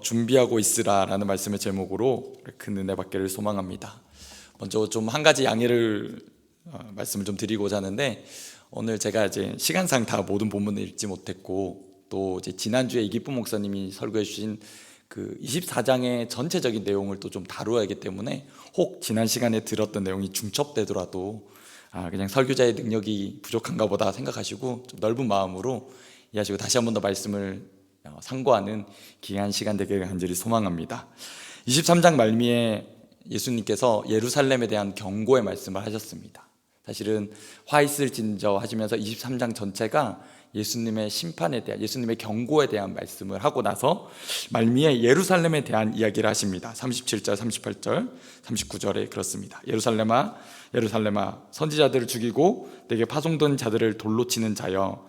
준비하고 있으라라는 말씀의 제목으로 큰 은혜 받기를 소망합니다. 먼저 좀 한 가지 양해를 어, 말씀을 좀 드리고자 하는데 오늘 제가 이제 시간상 다 모든 본문을 읽지 못했고 또 지난주에 이기쁨 목사님이 설교해 주신 그 24장의 전체적인 내용을 또 좀 다루어야 하기 때문에 혹 지난 시간에 들었던 내용이 중첩되더라도 아 그냥 설교자의 능력이 부족한가 보다 생각하시고 좀 넓은 마음으로 이해하시고 다시 한 번 더 말씀을 어, 상고하는 귀한 시간 되길 간절히 소망합니다. 23장 말미에 예수님께서 예루살렘에 대한 경고의 말씀을 하셨습니다. 사실은 화 있을 진저 하시면서 23장 전체가 예수님의 심판에 대한 예수님의 경고에 대한 말씀을 하고 나서 말미에 예루살렘에 대한 이야기를 하십니다. 37절, 38절, 39절에 그렇습니다. 예루살렘아 예루살렘아 선지자들을 죽이고 내게 파송된 자들을 돌로 치는 자여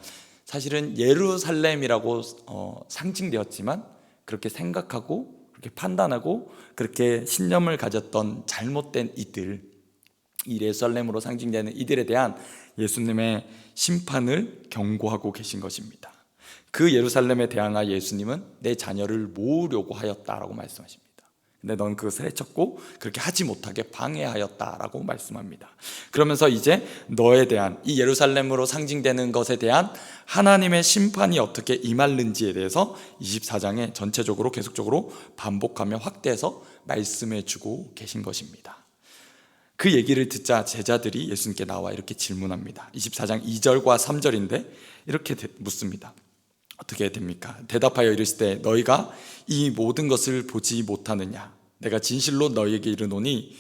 사실은 예루살렘이라고 어, 상징되었지만 그렇게 생각하고 그렇게 판단하고 그렇게 신념을 가졌던 잘못된 이들 이 예루살렘으로 상징되는 이들에 대한 예수님의 심판을 경고하고 계신 것입니다. 그 예루살렘에 대항하 예수님은 내 자녀를 모으려고 하였다라고 말씀하십니다. 근데 넌 그것을 해쳤고 그렇게 하지 못하게 방해하였다라고 말씀합니다. 그러면서 이제 너에 대한 이 예루살렘으로 상징되는 것에 대한 하나님의 심판이 어떻게 임할는지에 대해서 24장에 전체적으로 계속적으로 반복하며 확대해서 말씀해 주고 계신 것입니다. 그 얘기를 듣자 제자들이 예수님께 나와 이렇게 질문합니다. 24장 2절과 3절인데 이렇게 묻습니다. 어떻게 됩니까? 대답하여 이르시되 너희가 이 모든 것을 보지 못하느냐? 내가 진실로 너희에게 이르노니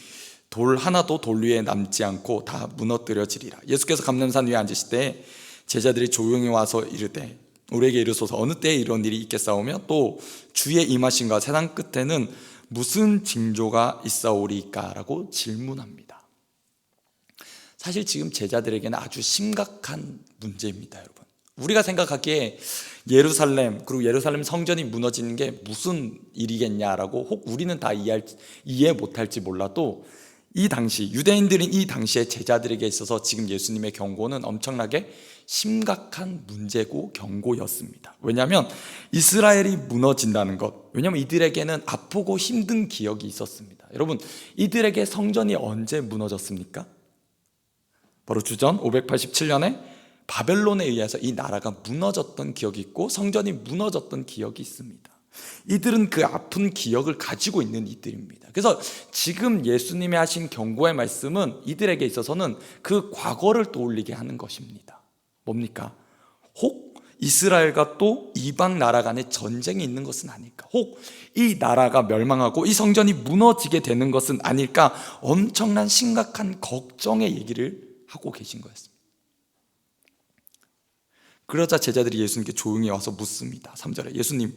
돌 하나도 돌 위에 남지 않고 다 무너뜨려지리라. 예수께서 감람산 위에 앉으실 때 제자들이 조용히 와서 이르되 우리에게 이르소서 어느 때에 이런 일이 있겠사오며 또 주의 임하신가 세상 끝에는 무슨 징조가 있사오리까라고 질문합니다. 사실 지금 제자들에게는 아주 심각한 문제입니다, 여러분. 우리가 생각하기에 예루살렘 그리고 예루살렘 성전이 무너지는 게 무슨 일이겠냐라고 혹 우리는 다 이해할, 이해 못할지 몰라도 이 당시 유대인들은 이 당시에 제자들에게 있어서 지금 예수님의 경고는 엄청나게 심각한 문제고 경고였습니다. 왜냐하면 이스라엘이 무너진다는 것. 왜냐하면 이들에게는 아프고 힘든 기억이 있었습니다. 여러분 이들에게 성전이 언제 무너졌습니까? 바로 주전 587년에 바벨론에 의해서 이 나라가 무너졌던 기억이 있고 성전이 무너졌던 기억이 있습니다. 이들은 그 아픈 기억을 가지고 있는 이들입니다. 그래서 지금 예수님이 하신 경고의 말씀은 이들에게 있어서는 그 과거를 떠올리게 하는 것입니다. 뭡니까? 혹 이스라엘과 또 이방 나라 간에 전쟁이 있는 것은 아닐까? 혹 이 나라가 멸망하고 이 성전이 무너지게 되는 것은 아닐까? 엄청난 심각한 걱정의 얘기를 하고 계신 거였습니다. 그러자 제자들이 예수님께 조용히 와서 묻습니다. 3절에 예수님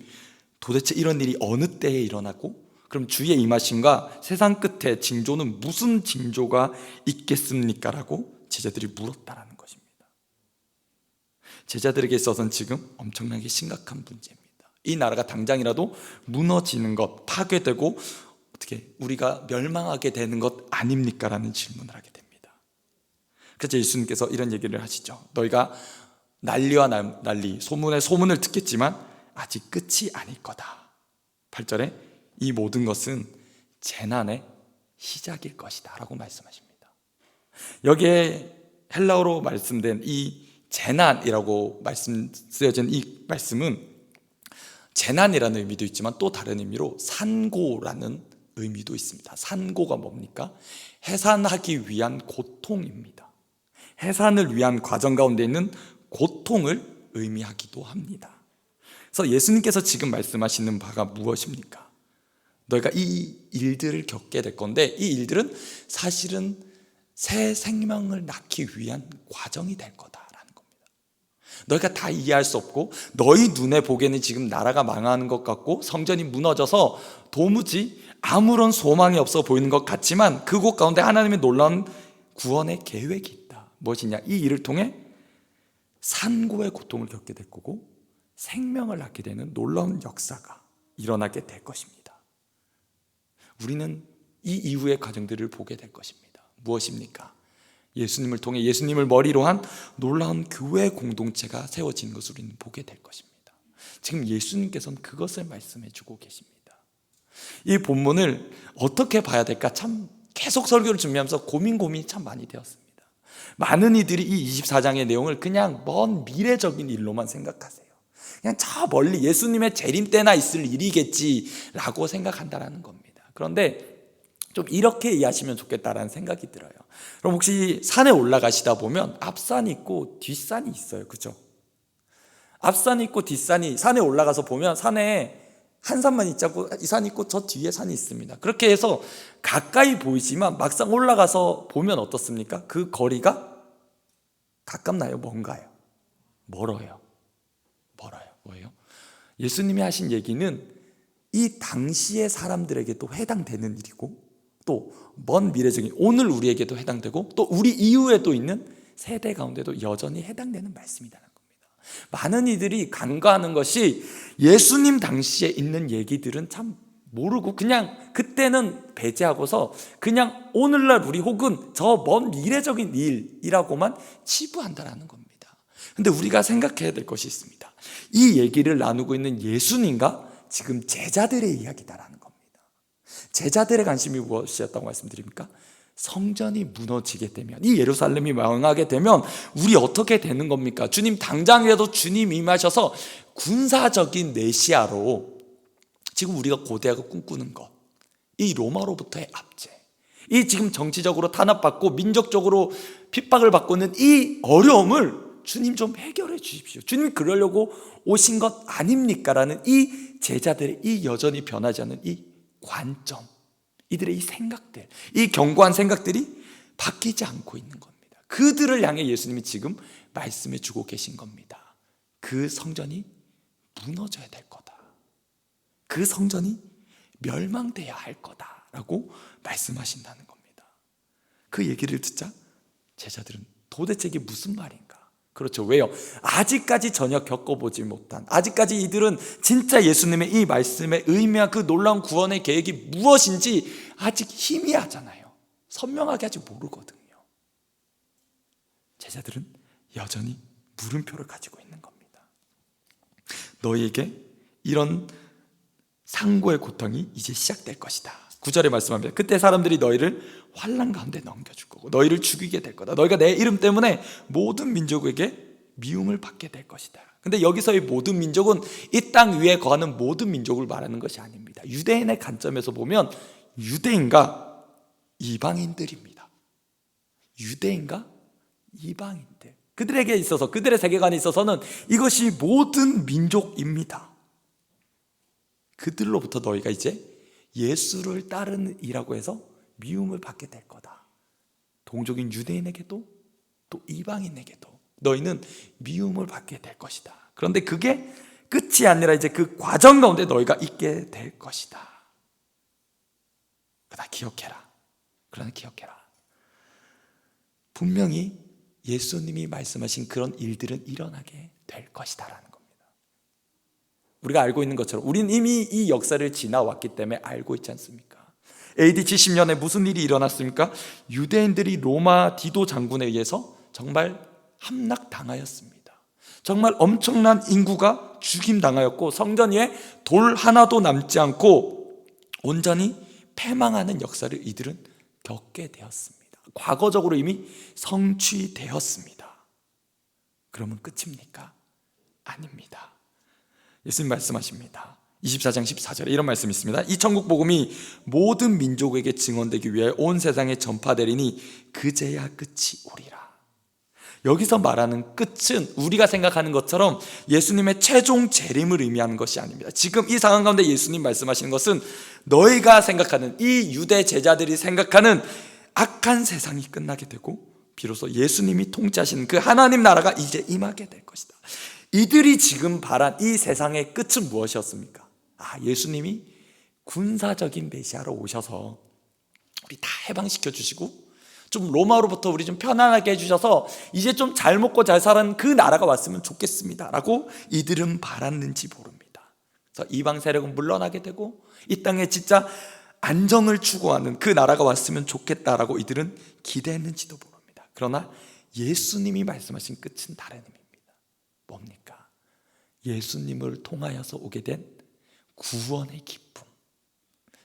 도대체 이런 일이 어느 때에 일어나고 그럼 주의 임하심과 세상 끝에 징조는 무슨 징조가 있겠습니까? 라고 제자들이 물었다라는 것입니다. 제자들에게 있어서는 지금 엄청나게 심각한 문제입니다. 이 나라가 당장이라도 무너지는 것, 파괴되고 어떻게 우리가 멸망하게 되는 것 아닙니까? 라는 질문을 하게 됩니다. 그래서 예수님께서 이런 얘기를 하시죠. 너희가 난리와 난리, 소문에 소문을 듣겠지만 아직 끝이 아닐 거다. 8절에 이 모든 것은 재난의 시작일 것이다. 라고 말씀하십니다. 여기에 헬라어로 말씀된 이 재난이라고 말씀 쓰여진 이 말씀은 재난이라는 의미도 있지만 또 다른 의미로 산고라는 의미도 있습니다. 산고가 뭡니까? 해산하기 위한 고통입니다. 해산을 위한 과정 가운데 있는 고통을 의미하기도 합니다. 그래서 예수님께서 지금 말씀하시는 바가 무엇입니까? 너희가 이 일들을 겪게 될 건데 이 일들은 사실은 새 생명을 낳기 위한 과정이 될 거다라는 겁니다. 너희가 다 이해할 수 없고 너희 눈에 보기에는 지금 나라가 망하는 것 같고 성전이 무너져서 도무지 아무런 소망이 없어 보이는 것 같지만 그곳 가운데 하나님의 놀라운 구원의 계획이 있다. 무엇이냐? 이 일을 통해 산고의 고통을 겪게 될 거고 생명을 낳게 되는 놀라운 역사가 일어나게 될 것입니다. 우리는 이 이후의 과정들을 보게 될 것입니다. 무엇입니까? 예수님을 통해 예수님을 머리로 한 놀라운 교회 공동체가 세워지는 것을 우리는 보게 될 것입니다. 지금 예수님께서는 그것을 말씀해 주고 계십니다. 이 본문을 어떻게 봐야 될까 참 계속 설교를 준비하면서 고민 고민이 참 많이 되었습니다. 많은 이들이 이 24장의 내용을 그냥 먼 미래적인 일로만 생각하세요. 그냥 저 멀리 예수님의 재림 때나 있을 일이겠지라고 생각한다라는 겁니다. 그런데 좀 이렇게 이해하시면 좋겠다라는 생각이 들어요. 그럼 혹시 산에 올라가시다 보면 앞산이 있고 뒷산이 있어요. 그죠? 앞산이 있고 뒷산이 산에 올라가서 보면 산에 한 산만 있자고 이 산이 있고 저 뒤에 산이 있습니다. 그렇게 해서 가까이 보이지만 막상 올라가서 보면 어떻습니까? 그 거리가 가깝나요? 뭔가요? 멀어요. 멀어요. 뭐예요? 예수님이 하신 얘기는 이 당시의 사람들에게도 해당되는 일이고 또 먼 미래적인 오늘 우리에게도 해당되고 또 우리 이후에도 있는 세대 가운데도 여전히 해당되는 말씀이라는 겁니다. 많은 이들이 간과하는 것이 예수님 당시에 있는 얘기들은 참 모르고 그냥 그때는 배제하고서 그냥 오늘날 우리 혹은 저 먼 미래적인 일이라고만 치부한다라는 겁니다. 근데 우리가 생각해야 될 것이 있습니다. 이 얘기를 나누고 있는 예수님과 지금 제자들의 이야기다라는 겁니다. 제자들의 관심이 무엇이었다고 말씀드립니까? 성전이 무너지게 되면 이 예루살렘이 망하게 되면 우리 어떻게 되는 겁니까? 주님 당장이라도 주님 임하셔서 군사적인 메시아로 지금 우리가 고대하고 꿈꾸는 것, 이 로마로부터의 압제, 이 지금 정치적으로 탄압받고 민족적으로 핍박을 받고 있는 이 어려움을 주님 좀 해결해 주십시오. 주님이 그러려고 오신 것 아닙니까? 라는 이 제자들의 이 여전히 변하지 않는 이 관점, 이들의 이 생각들, 이 견고한 생각들이 바뀌지 않고 있는 겁니다. 그들을 향해 예수님이 지금 말씀해 주고 계신 겁니다. 그 성전이 무너져야 될 거다. 그 성전이 멸망돼야 할 거다라고 말씀하신다는 겁니다. 그 얘기를 듣자 제자들은 도대체 이게 무슨 말인가? 그렇죠. 왜요? 아직까지 전혀 겪어보지 못한, 아직까지 이들은 진짜 예수님의 이 말씀의 의미와 그 놀라운 구원의 계획이 무엇인지 아직 희미하잖아요. 선명하게 아직 모르거든요. 제자들은 여전히 물음표를 가지고 있는 겁니다. 너희에게 이런 상고의 고통이 이제 시작될 것이다. 구절에 말씀합니다. 그때 사람들이 너희를 환란 가운데 넘겨줄 거고 너희를 죽이게 될 거다. 너희가 내 이름 때문에 모든 민족에게 미움을 받게 될 것이다. 근데 여기서의 모든 민족은 이 땅 위에 거하는 모든 민족을 말하는 것이 아닙니다. 유대인의 관점에서 보면 유대인과 이방인들입니다. 유대인과 이방인들. 그들에게 있어서 그들의 세계관에 있어서는 이것이 모든 민족입니다. 그들로부터 너희가 이제 예수를 따르는 이라고 해서 미움을 받게 될 거다. 동족인 유대인에게도 또 이방인에게도 너희는 미움을 받게 될 것이다. 그런데 그게 끝이 아니라 이제 그 과정 가운데 너희가 있게 될 것이다. 그러나 기억해라. 그러나 기억해라. 분명히 예수님이 말씀하신 그런 일들은 일어나게 될 것이다라는 겁니다. 우리가 알고 있는 것처럼 우리는 이미 이 역사를 지나왔기 때문에 알고 있지 않습니까? AD 70년에 무슨 일이 일어났습니까? 유대인들이 로마 디도 장군에 의해서 정말 함락당하였습니다. 정말 엄청난 인구가 죽임당하였고 성전 위에 돌 하나도 남지 않고 온전히 패망하는 역사를 이들은 겪게 되었습니다. 과거적으로 이미 성취되었습니다. 그러면 끝입니까? 아닙니다. 예수님 말씀하십니다. 24장 14절에 이런 말씀이 있습니다. 이 천국 복음이 모든 민족에게 증언되기 위해 온 세상에 전파되리니 그제야 끝이 오리라. 여기서 말하는 끝은 우리가 생각하는 것처럼 예수님의 최종 재림을 의미하는 것이 아닙니다. 지금 이 상황 가운데 예수님 말씀하시는 것은 너희가 생각하는 이 유대 제자들이 생각하는 악한 세상이 끝나게 되고 비로소 예수님이 통치하시는 그 하나님 나라가 이제 임하게 될 것이다. 이들이 지금 바란 이 세상의 끝은 무엇이었습니까? 아, 예수님이 군사적인 메시아로 오셔서 우리 다 해방시켜 주시고 좀 로마로부터 우리 좀 편안하게 해주셔서 이제 좀 잘 먹고 잘 사는 그 나라가 왔으면 좋겠습니다 라고 이들은 바랐는지 모릅니다. 그래서 이방 세력은 물러나게 되고 이 땅에 진짜 안정을 추구하는 그 나라가 왔으면 좋겠다라고 이들은 기대했는지도 모릅니다. 그러나 예수님이 말씀하신 끝은 다른 의미입니다. 뭡니까? 예수님을 통하여서 오게 된 구원의 기쁨.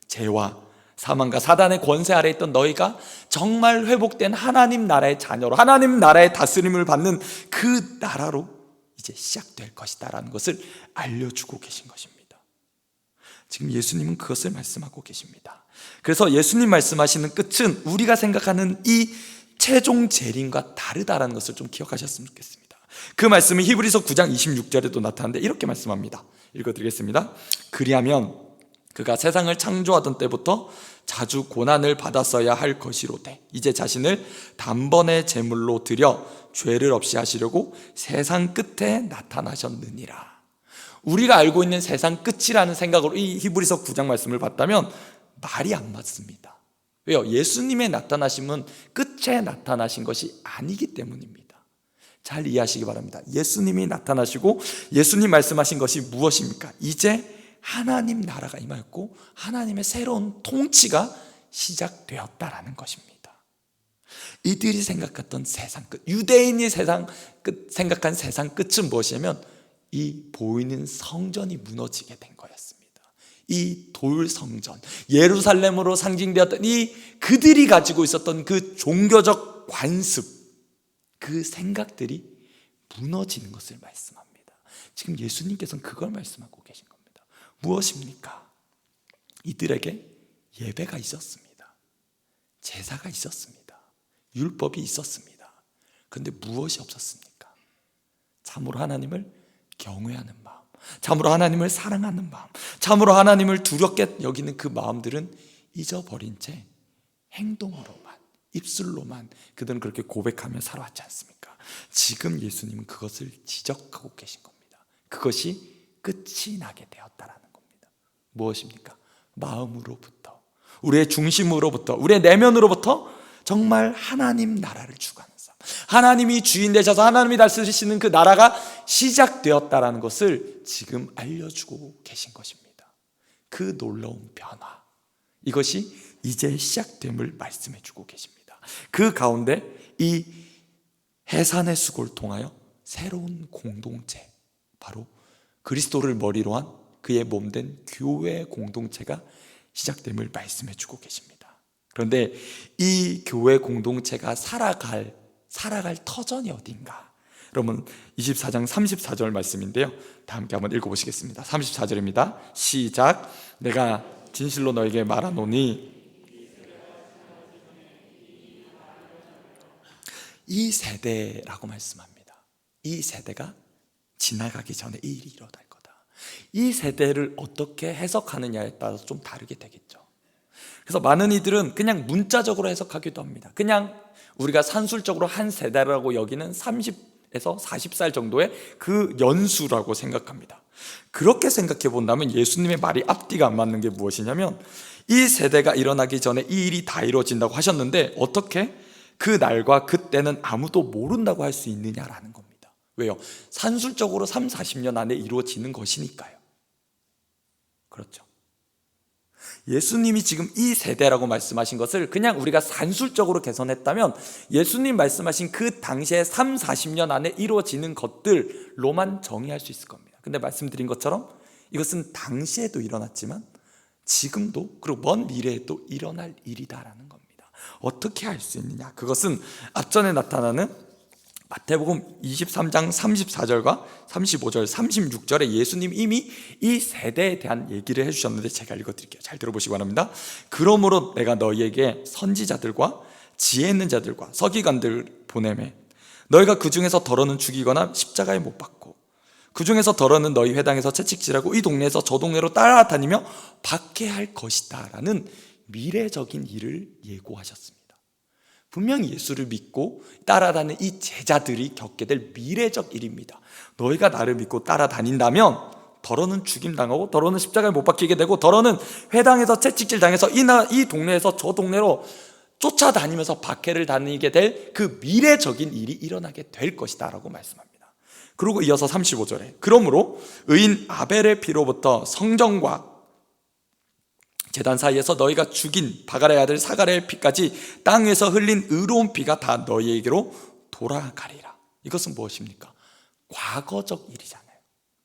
죄와 사망과 사단의 권세 아래 있던 너희가 정말 회복된 하나님 나라의 자녀로 하나님 나라의 다스림을 받는 그 나라로 이제 시작될 것이다라는 것을 알려주고 계신 것입니다. 지금 예수님은 그것을 말씀하고 계십니다. 그래서 예수님 말씀하시는 끝은 우리가 생각하는 이 최종 재림과 다르다라는 것을 좀 기억하셨으면 좋겠습니다. 그 말씀은 히브리서 9장 26절에도 나타나는데 이렇게 말씀합니다. 읽어드리겠습니다. 그리하면 그가 세상을 창조하던 때부터 자주 고난을 받았어야 할 것이로되 이제 자신을 단번에 제물로 드려 죄를 없이 하시려고 세상 끝에 나타나셨느니라. 우리가 알고 있는 세상 끝이라는 생각으로 이 히브리서 9장 말씀을 봤다면 말이 안 맞습니다. 왜요? 예수님의 나타나심은 끝에 나타나신 것이 아니기 때문입니다. 잘 이해하시기 바랍니다. 예수님이 나타나시고 예수님 말씀하신 것이 무엇입니까? 이제 하나님 나라가 임하였고 하나님의 새로운 통치가 시작되었다라는 것입니다. 이들이 생각했던 세상 끝, 유대인이 세상 끝 생각한 세상 끝은 무엇이냐면 이 보이는 성전이 무너지게 된 거였습니다. 이 돌 성전, 예루살렘으로 상징되었던 이 그들이 가지고 있었던 그 종교적 관습, 그 생각들이 무너지는 것을 말씀합니다. 지금 예수님께서는 그걸 말씀하고 계신 겁니다. 무엇입니까? 이들에게 예배가 있었습니다. 제사가 있었습니다. 율법이 있었습니다. 그런데 무엇이 없었습니까? 참으로 하나님을 경외하는 마음, 참으로 하나님을 사랑하는 마음, 참으로 하나님을 두렵게 여기는 그 마음들은 잊어버린 채 행동으로만, 입술로만 그들은 그렇게 고백하며 살아왔지 않습니까? 지금 예수님은 그것을 지적하고 계신 겁니다. 그것이 끝이 나게 되었다라는 겁니다. 무엇입니까? 마음으로부터, 우리의 중심으로부터, 우리의 내면으로부터 정말 하나님 나라를 삶. 하나님이 주인 되셔서 하나님이 다스리시는 그 나라가 시작되었다라는 것을 지금 알려주고 계신 것입니다. 그 놀라운 변화. 이것이 이제 시작됨을 말씀해 주고 계십니다. 그 가운데 이 해산의 수고를 통하여 새로운 공동체, 바로 그리스도를 머리로 한 그의 몸된 교회 공동체가 시작됨을 말씀해 주고 계십니다. 그런데 이 교회 공동체가 살아갈 살아갈 터전이 어딘가? 여러분 24장 34절 말씀인데요. 다 함께 한번 읽어 보시겠습니다. 34절입니다. 시작. 내가 진실로 너에게 말하노니 이 세대라고 말씀합니다. 이 세대가 지나가기 전에 이 일이 일어날 거다. 이 세대를 어떻게 해석하느냐에 따라서 좀 다르게 되겠죠. 그래서 많은 이들은 그냥 문자적으로 해석하기도 합니다. 그냥 우리가 산술적으로 한 세대라고 여기는 30에서 40살 정도의 그 연수라고 생각합니다. 그렇게 생각해 본다면 예수님의 말이 앞뒤가 안 맞는 게 무엇이냐면 이 세대가 일어나기 전에 이 일이 다 이루어진다고 하셨는데 어떻게 그 날과 그 때는 아무도 모른다고 할 수 있느냐라는 겁니다. 왜요? 산술적으로 3, 40년 안에 이루어지는 것이니까요. 그렇죠. 예수님이 지금 이 세대라고 말씀하신 것을 그냥 우리가 산술적으로 개선했다면 예수님 말씀하신 그 당시에 3, 40년 안에 이루어지는 것들로만 정의할 수 있을 겁니다. 근데 말씀드린 것처럼 이것은 당시에도 일어났지만 지금도 그리고 먼 미래에도 일어날 일이다라는 겁니다. 어떻게 할 수 있느냐? 그것은 앞전에 나타나는 마태복음 23장 34절과 35절, 36절에 예수님 이미 이 세대에 대한 얘기를 해주셨는데 제가 읽어드릴게요. 잘 들어보시기 바랍니다. 그러므로 내가 너희에게 선지자들과 지혜 있는 자들과 서기관들 보내매 너희가 그 중에서 덜어는 죽이거나 십자가에 못 박고 그 중에서 덜어는 너희 회당에서 채찍질하고 이 동네에서 저 동네로 따라다니며 받게 할 것이다라는 미래적인 일을 예고하셨습니다. 분명히 예수를 믿고 따라다니는 이 제자들이 겪게 될 미래적 일입니다. 너희가 나를 믿고 따라다닌다면 더러는 죽임 당하고 더러는 십자가에 못 박히게 되고 더러는 회당에서 채찍질 당해서 이, 나, 이 동네에서 저 동네로 쫓아다니면서 박해를 다니게 될 그 미래적인 일이 일어나게 될 것이다라고 말씀합니다. 그리고 이어서 35절에 그러므로 의인 아벨의 피로부터 성전과 재단 사이에서 너희가 죽인 바가의 아들 사가랴의 피까지 땅에서 흘린 의로운 피가 다 너희에게로 돌아가리라. 이것은 무엇입니까? 과거적 일이잖아요.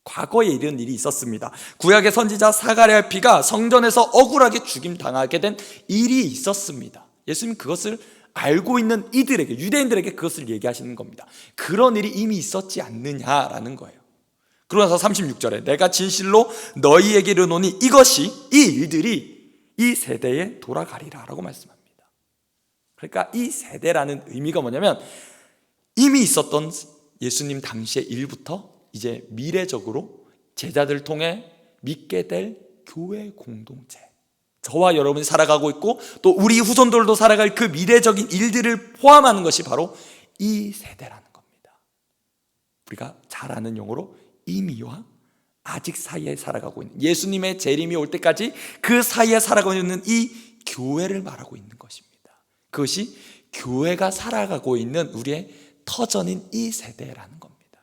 과거에 이런 일이 있었습니다. 구약의 선지자 사가랴의 피가 성전에서 억울하게 죽임 당하게 된 일이 있었습니다. 예수님 그것을 알고 있는 이들에게 유대인들에게 그것을 얘기하시는 겁니다. 그런 일이 이미 있었지 않느냐라는 거예요. 그러나서 36절에 내가 진실로 너희에게 이르노니 이것이 이 일들이 이 세대에 돌아가리라라고 말씀합니다. 그러니까 이 세대라는 의미가 뭐냐면 이미 있었던 예수님 당시의 일부터 이제 미래적으로 제자들 통해 믿게 될 교회 공동체. 저와 여러분이 살아가고 있고 또 우리 후손들도 살아갈 그 미래적인 일들을 포함하는 것이 바로 이 세대라는 겁니다. 우리가 잘 아는 용어로 이미와 아직 사이에 살아가고 있는 예수님의 재림이 올 때까지 그 사이에 살아가고 있는 이 교회를 말하고 있는 것입니다. 그것이 교회가 살아가고 있는 우리의 터전인 이 세대라는 겁니다.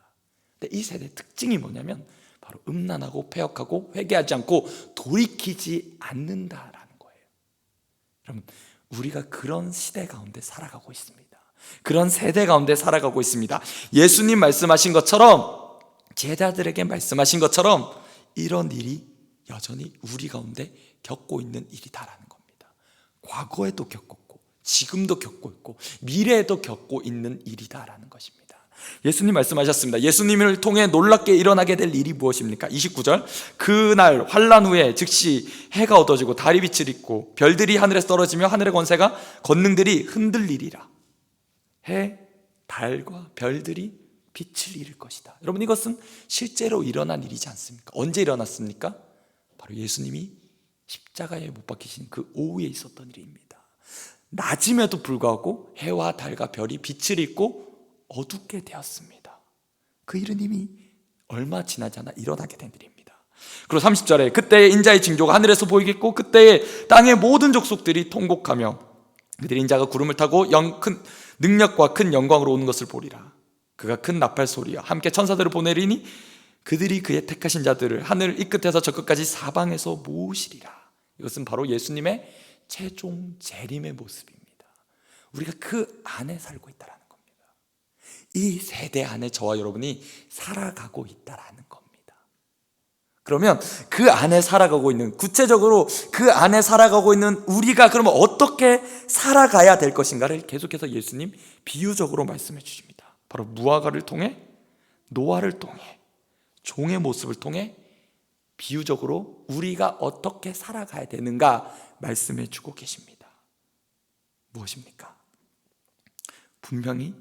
근데 이 세대의 특징이 뭐냐면 바로 음란하고 폐역하고 회개하지 않고 돌이키지 않는다라는 거예요. 여러분, 우리가 그런 시대 가운데 살아가고 있습니다. 그런 세대 가운데 살아가고 있습니다. 예수님 말씀하신 것처럼 제자들에게 말씀하신 것처럼 이런 일이 여전히 우리 가운데 겪고 있는 일이다라는 겁니다. 과거에도 겪었고 지금도 겪고 있고 미래에도 겪고 있는 일이다라는 것입니다. 예수님 말씀하셨습니다. 예수님을 통해 놀랍게 일어나게 될 일이 무엇입니까? 29절. 그날 환란 후에 즉시 해가 어두워지고 달이 빛을 잃고 별들이 하늘에서 떨어지며 하늘의 권세가 권능들이 흔들리리라. 해, 달과 별들이 빛을 잃을 것이다. 여러분 이것은 실제로 일어난 일이지 않습니까? 언제 일어났습니까? 바로 예수님이 십자가에 못 박히신 그 오후에 있었던 일입니다. 낮임에도 불구하고 해와 달과 별이 빛을 잃고 어둡게 되었습니다. 그 일은 이미 얼마 지나지 않아 일어나게 된 일입니다. 그리고 30절에 그때에 인자의 징조가 하늘에서 보이겠고 그때에 땅의 모든 족속들이 통곡하며 그들이 인자가 구름을 타고 영, 큰 능력과 큰 영광으로 오는 것을 보리라. 그가 큰 나팔 소리와 함께 천사들을 보내리니 그들이 그의 택하신 자들을 하늘 이 끝에서 저 끝까지 사방에서 모으시리라. 이것은 바로 예수님의 최종 재림의 모습입니다. 우리가 그 안에 살고 있다라는 겁니다. 이 세대 안에 저와 여러분이 살아가고 있다라는 겁니다. 그러면 그 안에 살아가고 있는 구체적으로 그 안에 살아가고 있는 우리가 그러면 어떻게 살아가야 될 것인가를 계속해서 예수님 비유적으로 말씀해 주십니다. 바로 무화과를 통해 노아를 통해 종의 모습을 통해 비유적으로 우리가 어떻게 살아가야 되는가 말씀해 주고 계십니다. 무엇입니까? 분명히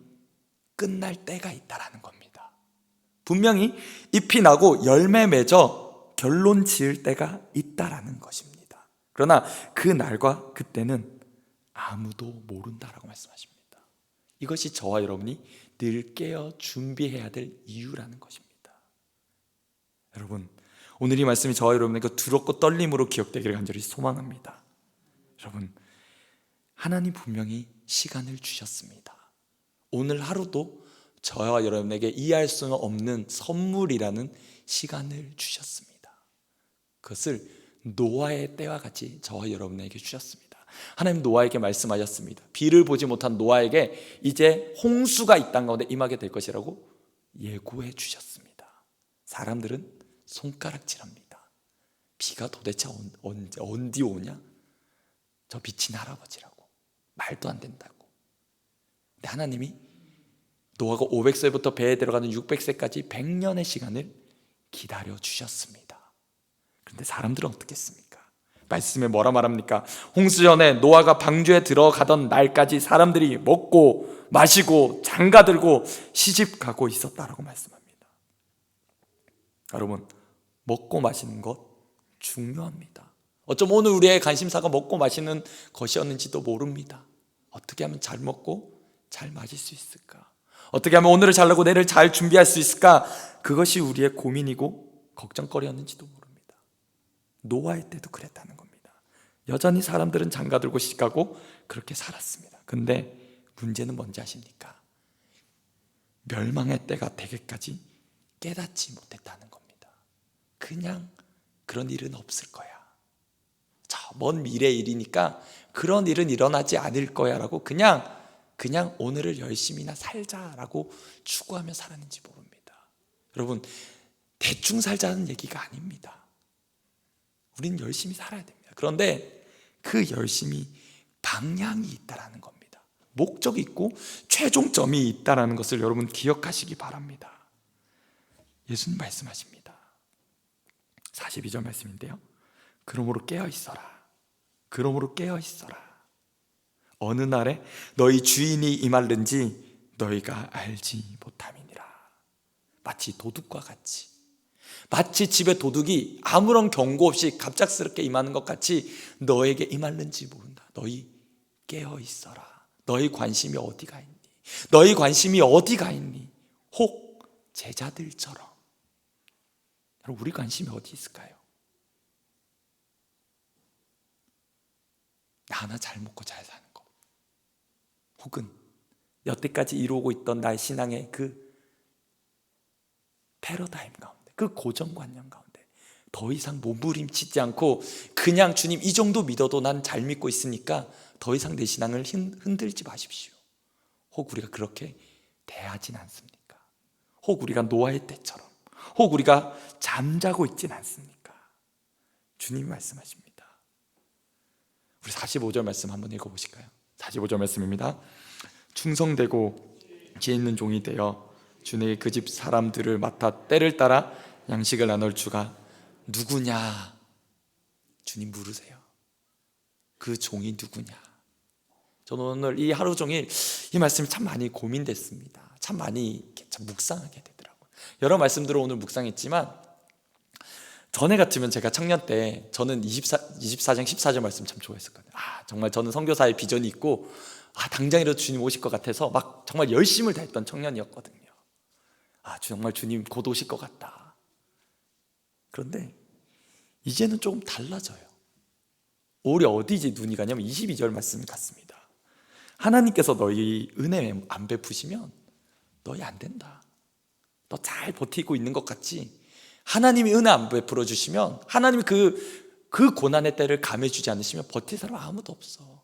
끝날 때가 있다라는 겁니다. 분명히 잎이 나고 열매 맺어 결론 지을 때가 있다라는 것입니다. 그러나 그 날과 그때는 아무도 모른다라고 말씀하십니다. 이것이 저와 여러분이 늘 깨어 준비해야 될 이유라는 것입니다. 여러분, 오늘 이 말씀이 저와 여러분에게 두렵고 떨림으로 기억되기를 간절히 소망합니다. 여러분, 하나님 분명히 시간을 주셨습니다. 오늘 하루도 저와 여러분에게 이해할 수는 없는 선물이라는 시간을 주셨습니다. 그것을 노아의 때와 같이 저와 여러분에게 주셨습니다. 하나님 노아에게 말씀하셨습니다. 비를 보지 못한 노아에게 이제 홍수가 이 땅 가운데 임하게 될 것이라고 예고해 주셨습니다. 사람들은 손가락질합니다. 비가 도대체 언제 언디 오냐? 저 미친 할아버지라고 말도 안 된다고. 근데 하나님이 노아가 500세부터 배에 들어가는 600세까지 100년의 시간을 기다려 주셨습니다. 그런데 사람들은 어떻겠습니까? 말씀에 뭐라 말합니까? 홍수 전에 노아가 방주에 들어가던 날까지 사람들이 먹고 마시고 장가 들고 시집 가고 있었다라고 말씀합니다. 여러분, 먹고 마시는 것 중요합니다. 어쩜 오늘 우리의 관심사가 먹고 마시는 것이었는지도 모릅니다. 어떻게 하면 잘 먹고 잘 마실 수 있을까? 어떻게 하면 오늘을 잘나고 내일을 잘 준비할 수 있을까? 그것이 우리의 고민이고 걱정거리였는지도 모릅니다. 노아의 때도 그랬다는 겁니다. 여전히 사람들은 장가 들고 시가고 그렇게 살았습니다. 근데 문제는 뭔지 아십니까? 멸망의 때가 되기까지 깨닫지 못했다는 겁니다. 그냥 그런 일은 없을 거야. 저 먼 미래 일이니까 그런 일은 일어나지 않을 거야라고 그냥 그냥 오늘을 열심히나 살자라고 추구하며 살았는지 모릅니다. 여러분 대충 살자는 얘기가 아닙니다. 우리는 열심히 살아야 됩니다. 그런데 그 열심히 방향이 있다라는 겁니다. 목적이 있고 최종점이 있다라는 것을 여러분 기억하시기 바랍니다. 예수님 말씀하십니다. 42절 말씀인데요. 그러므로 깨어 있어라. 그러므로 깨어 있어라. 어느 날에 너희 주인이 임할는지 너희가 알지 못함이니라. 마치 도둑과 같이 마치 집에 도둑이 아무런 경고 없이 갑작스럽게 임하는 것 같이 너에게 임할는지 모른다. 너희 깨어 있어라. 너희 관심이 어디가 있니? 너희 관심이 어디가 있니? 혹 제자들처럼. 여러분 우리 관심이 어디 있을까요? 나 하나 잘 먹고 잘 사는 거. 혹은 여태까지 이루고 있던 나의 신앙의 그 패러다임 가운데, 그 고정관념 가운데 더 이상 몸부림치지 않고 그냥 주님 이 정도 믿어도 난 잘 믿고 있으니까 더 이상 내 신앙을 흔- 흔들지 마십시오. 혹 우리가 그렇게 대하진 않습니까? 혹 우리가 노아의 때처럼, 혹 우리가 잠자고 있진 않습니까? 주님이 말씀하십니다. 우리 45절 말씀 한번 읽어 보실까요? 45절 말씀입니다. 충성되고 지혜 있는 종이 되어 주의 그 집 사람들을 맡아 때를 따라 양식을 나눌 주가 누구냐? 주님 물으세요. 그 종이 누구냐? 저는 오늘 이 하루 종일 이 말씀이 참 많이 고민됐습니다. 참 많이 참 묵상하게 되더라고요. 여러 말씀들을 오늘 묵상했지만 전에 같으면 제가 청년 때 저는 24, 24장 14절 말씀 참 좋아했었거든요. 아, 정말 저는 선교사의 비전이 있고 아, 당장이라도 주님 오실 것 같아서 막 정말 열심을 다했던 청년이었거든요. 아, 정말 주님 곧 오실 것 같다. 그런데 이제는 조금 달라져요. 올해 어디지 눈이 가냐면 22절 말씀 같습니다. 하나님께서 너희 은혜 안 베푸시면 너희 안 된다. 너 잘 버티고 있는 것 같지? 하나님이 은혜 안 베풀어 주시면 하나님이 그, 그 고난의 때를 감해주지 않으시면 버틸 사람 아무도 없어.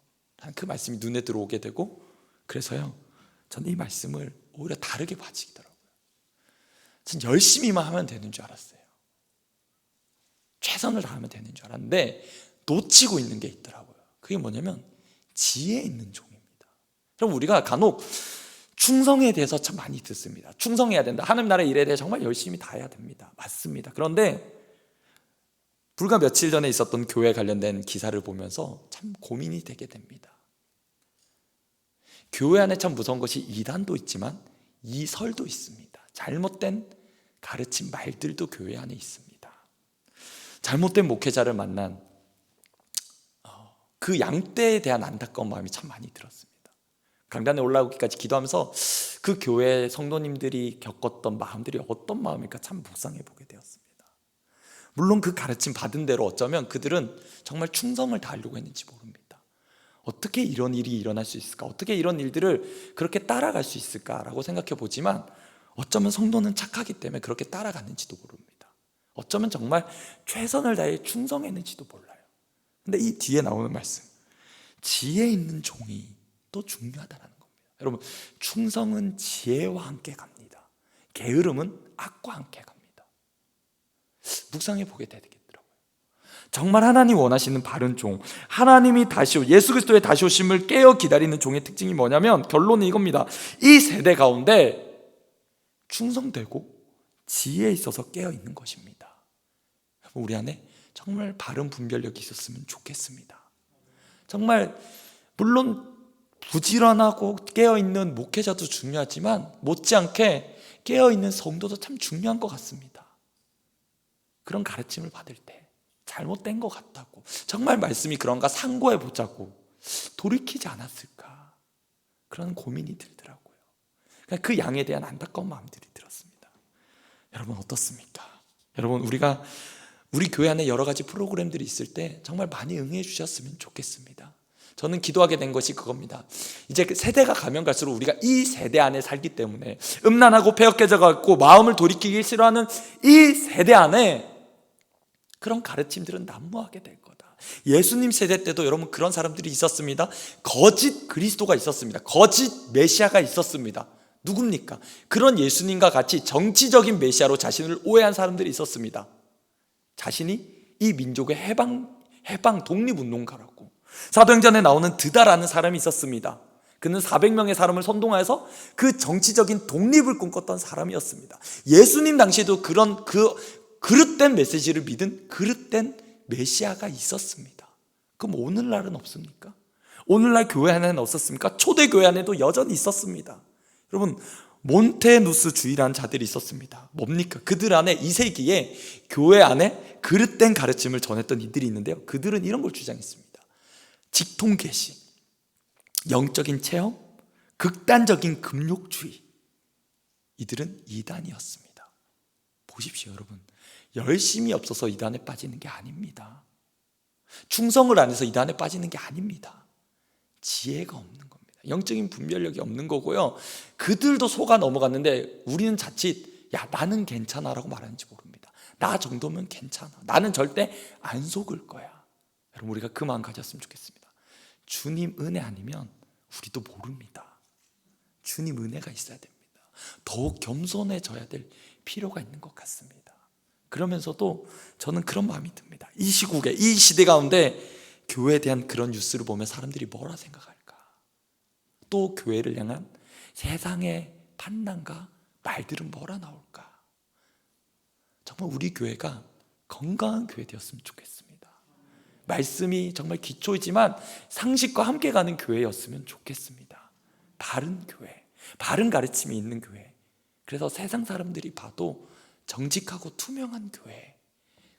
그 말씀이 눈에 들어오게 되고 그래서요. 저는 이 말씀을 오히려 다르게 봐지더라고요. 전 열심히만 하면 되는 줄 알았어요. 최선을 다하면 되는 줄 알았는데 놓치고 있는 게 있더라고요. 그게 뭐냐면 지혜 있는 종입니다. 여러분 우리가 간혹 충성에 대해서 참 많이 듣습니다. 충성해야 된다. 하나님 나라의 일에 대해 정말 열심히 다 해야 됩니다. 맞습니다. 그런데 불과 며칠 전에 있었던 교회 관련된 기사를 보면서 참 고민이 되게 됩니다. 교회 안에 참 무서운 것이 이단도 있지만 이설도 있습니다. 잘못된 가르침 말들도 교회 안에 있습니다. 잘못된 목회자를 만난 어, 그 양떼에 대한 안타까운 마음이 참 많이 들었습니다. 강단에 올라오기까지 기도하면서 그 교회 성도님들이 겪었던 마음들이 어떤 마음일까 참 묵상해 보게 되었습니다. 물론 그 가르침 받은 대로 어쩌면 그들은 정말 충성을 다하려고 했는지 모릅니다. 어떻게 이런 일이 일어날 수 있을까? 어떻게 이런 일들을 그렇게 따라갈 수 있을까라고 생각해 보지만 어쩌면 성도는 착하기 때문에 그렇게 따라갔는지도 모릅니다. 어쩌면 정말 최선을 다해 충성했는지도 몰라요. 근데 이 뒤에 나오는 말씀, 지혜 있는 종이 또 중요하다는 겁니다. 여러분, 충성은 지혜와 함께 갑니다. 게으름은 악과 함께 갑니다. 묵상해 보게 되겠더라고요. 정말 하나님 원하시는 바른 종, 하나님이 다시 오, 예수 그리스도의 다시 오심을 깨어 기다리는 종의 특징이 뭐냐면 결론은 이겁니다. 이 세대 가운데 충성되고 지혜에 있어서 깨어 있는 것입니다. 우리 안에 정말 바른 분별력이 있었으면 좋겠습니다. 정말 물론 부지런하고 깨어 있는 목회자도 중요하지만 못지않게 깨어 있는 성도도 참 중요한 것 같습니다. 그런 가르침을 받을 때 잘못된 것 같다고 정말 말씀이 그런가 상고해 보자고 돌이키지 않았을까 그런 고민이 들더라고요. 그러니까 그 양에 대한 안타까운 마음들이 들었습니다. 여러분 어떻습니까? 여러분 우리가 우리 교회 안에 여러 가지 프로그램들이 있을 때 정말 많이 응해 주셨으면 좋겠습니다. 저는 기도하게 된 것이 그겁니다. 이제 그 세대가 가면 갈수록 우리가 이 세대 안에 살기 때문에 음란하고 폐역해져 갖고 마음을 돌이키기 싫어하는 이 세대 안에 그런 가르침들은 난무하게 될 거다. 예수님 세대 때도 여러분 그런 사람들이 있었습니다. 거짓 그리스도가 있었습니다. 거짓 메시아가 있었습니다. 누굽니까? 그런 예수님과 같이 정치적인 메시아로 자신을 오해한 사람들이 있었습니다. 자신이 이 민족의 해방 해방 독립 운동가라고 사도행전에 나오는 드다라는 사람이 있었습니다. 그는 400명의 사람을 선동하여서 그 정치적인 독립을 꿈꿨던 사람이었습니다. 예수님 당시에도 그런 그 그릇된 메시지를 믿은 그릇된 메시아가 있었습니다. 그럼 오늘날은 없습니까? 오늘날 교회 안에는 없었습니까? 초대 교회 안에도 여전히 있었습니다. 여러분 몬테누스 주의라는 자들이 있었습니다. 뭡니까? 그들 안에 2세기에 교회 안에 그릇된 가르침을 전했던 이들이 있는데요. 그들은 이런 걸 주장했습니다. 직통 계시, 영적인 체험, 극단적인 금욕주의. 이들은 이단이었습니다. 보십시오, 여러분. 열심이 없어서 이단에 빠지는 게 아닙니다. 충성을 안 해서 이단에 빠지는 게 아닙니다. 지혜가 없는 겁니다. 영적인 분별력이 없는 거고요. 그들도 속아 넘어갔는데 우리는 자칫 야 나는 괜찮아라고 말하는지 모릅니다. 나 정도면 괜찮아. 나는 절대 안 속을 거야. 여러분 우리가 그 마음 가졌으면 좋겠습니다. 주님 은혜 아니면 우리도 모릅니다. 주님 은혜가 있어야 됩니다. 더욱 겸손해져야 될 필요가 있는 것 같습니다. 그러면서도 저는 그런 마음이 듭니다. 이 시국에 이 시대 가운데 교회에 대한 그런 뉴스를 보면 사람들이 뭐라 생각할까? 또 교회를 향한 세상의 판단과 말들은 뭐라 나올까? 정말 우리 교회가 건강한 교회 되었으면 좋겠습니다. 말씀이 정말 기초이지만 상식과 함께 가는 교회였으면 좋겠습니다. 바른 교회, 바른 가르침이 있는 교회. 그래서 세상 사람들이 봐도 정직하고 투명한 교회.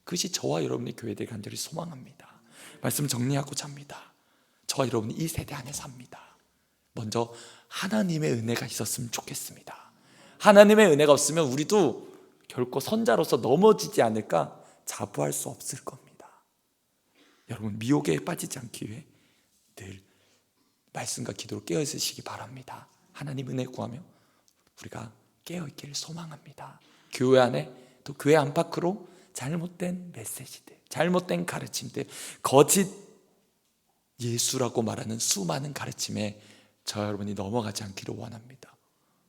그것이 저와 여러분의 교회들 간절히 소망합니다. 말씀 정리하고자 합니다. 저와 여러분이 이 세대 안에 삽니다. 먼저 하나님의 은혜가 있었으면 좋겠습니다. 하나님의 은혜가 없으면 우리도 결코 선자로서 넘어지지 않을까 자부할 수 없을 겁니다. 여러분 미혹에 빠지지 않기 위해 늘 말씀과 기도로 깨어 있으시기 바랍니다. 하나님 은혜 구하며 우리가 깨어 있기를 소망합니다. 교회 안에 또 교회 안팎으로 잘못된 메시지들, 잘못된 가르침들, 거짓 예수라고 말하는 수많은 가르침에 저 여러분이 넘어가지 않기를 원합니다.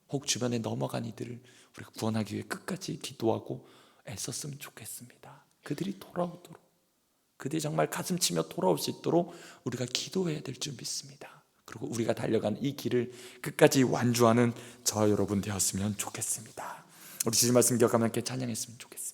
혹 주변에 넘어간 이들을 우리가 구원하기 위해 끝까지 기도하고 애썼으면 좋겠습니다. 그들이 돌아오도록 그들이 정말 가슴 치며 돌아올 수 있도록 우리가 기도해야 될 줄 믿습니다. 그리고 우리가 달려간 이 길을 끝까지 완주하는 저 여러분 되었으면 좋겠습니다. 우리 주신 말씀 기억하며 함께 찬양했으면 좋겠습니다.